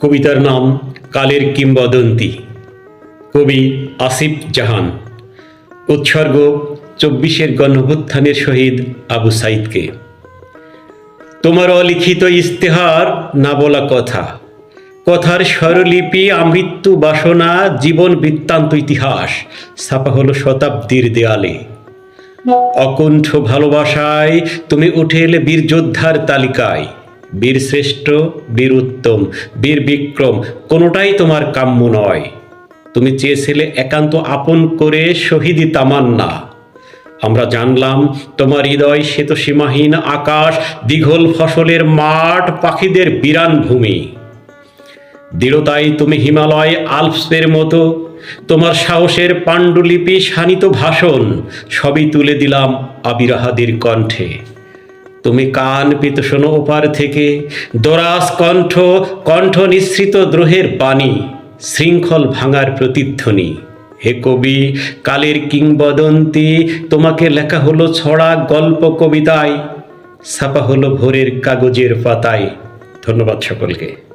কবিতার নাম কালের কিংবদন্তি। কবি আসিফ জাহান। উৎসর্গ চব্বিশের গণভুত্থানের শহীদ আবু সাইদকে। তোমার অলিখিত ইস্তেহার না বলা কথা। কথার স্বরলিপি, আমৃত্যু বাসনা, জীবন বৃত্তান্ত ইতিহাস ছাপা হলো শতাব্দীর দেয়ালে। অকুণ্ঠ ভালোবাসায় তুমি উঠে এলে বীরযোদ্ধার তালিকায়। বীর শ্রেষ্ঠ বীর উত্তম বীর বিক্রম কোনোটাই তোমার কাম্য নয়। তুমি চেয়েছিলে একান্ত আপন করে শহীদি তামান্না। আমরা জানলাম তোমার হৃদয় শ্বেত সীমাহীন আকাশ, দীঘল ফসলের মাঠ, পাখিদের বিরান ভূমি। দৃঢ়তায় তুমি হিমালয় আলপসের মতো, তোমার সাহসের পাণ্ডুলিপি শানিত ভাষণ, সবই তুলে দিলাম আবিরাহাদির কণ্ঠে। তুমি কান পিত শোনো ওপার থেকে। দরাস কণ্ঠ কণ্ঠ নিঃসৃত দ্রোহের বাণী, শৃঙ্খল ভাঙার প্রতিধ্বনি। হে কবি, কালের কিংবদন্তি, তোমাকে লেখা হলো ছড়া গল্প কবিতায়, ছাপা হলো ভোরের কাগজের পাতায়। ধন্যবাদ সকলকে।